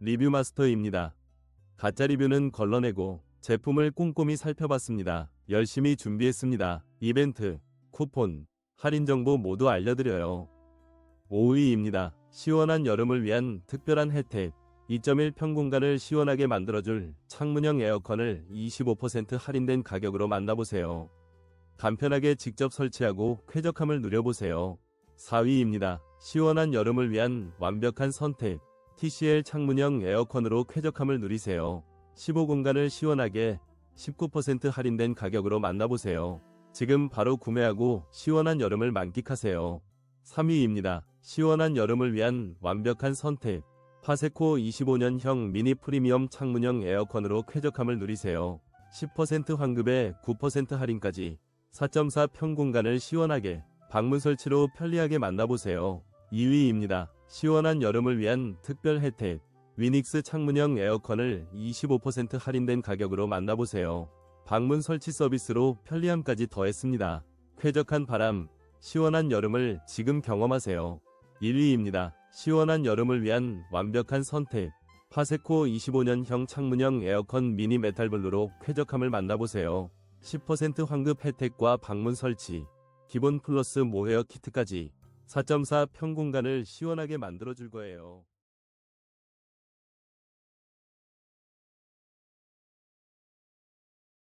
리뷰 마스터입니다. 가짜 리뷰는 걸러내고 제품을 꼼꼼히 살펴봤습니다. 열심히 준비했습니다. 이벤트, 쿠폰, 할인 정보 모두 알려드려요. 5위입니다. 시원한 여름을 위한 특별한 혜택. 2.1 평공간을 시원하게 만들어줄 창문형 에어컨을 25% 할인된 가격으로 만나보세요. 간편하게 직접 설치하고 쾌적함을 누려보세요. 4위입니다. 시원한 여름을 위한 완벽한 선택. TCL 창문형 에어컨으로 쾌적함을 누리세요. 15공간을 시원하게 19% 할인된 가격으로 만나보세요. 지금 바로 구매하고 시원한 여름을 만끽하세요. 3위입니다. 시원한 여름을 위한 완벽한 선택. 파세코 25년형 미니 프리미엄 창문형 에어컨으로 쾌적함을 누리세요. 10% 환급에 9% 할인까지 4.4 평 공간을 시원하게 방문 설치로 편리하게 만나보세요. 2위입니다. 시원한 여름을 위한 특별 혜택. 위닉스 창문형 에어컨을 25% 할인된 가격으로 만나보세요. 방문 설치 서비스로 편리함까지 더했습니다. 쾌적한 바람, 시원한 여름을 지금 경험하세요. 1위입니다. 시원한 여름을 위한 완벽한 선택. 파세코 25년형 창문형 에어컨 미니 메탈 블루로 쾌적함을 만나보세요. 10% 환급 혜택과 방문 설치, 기본 플러스 모헤어 키트까지 4.4 평공간을 시원하게 만들어줄 거예요.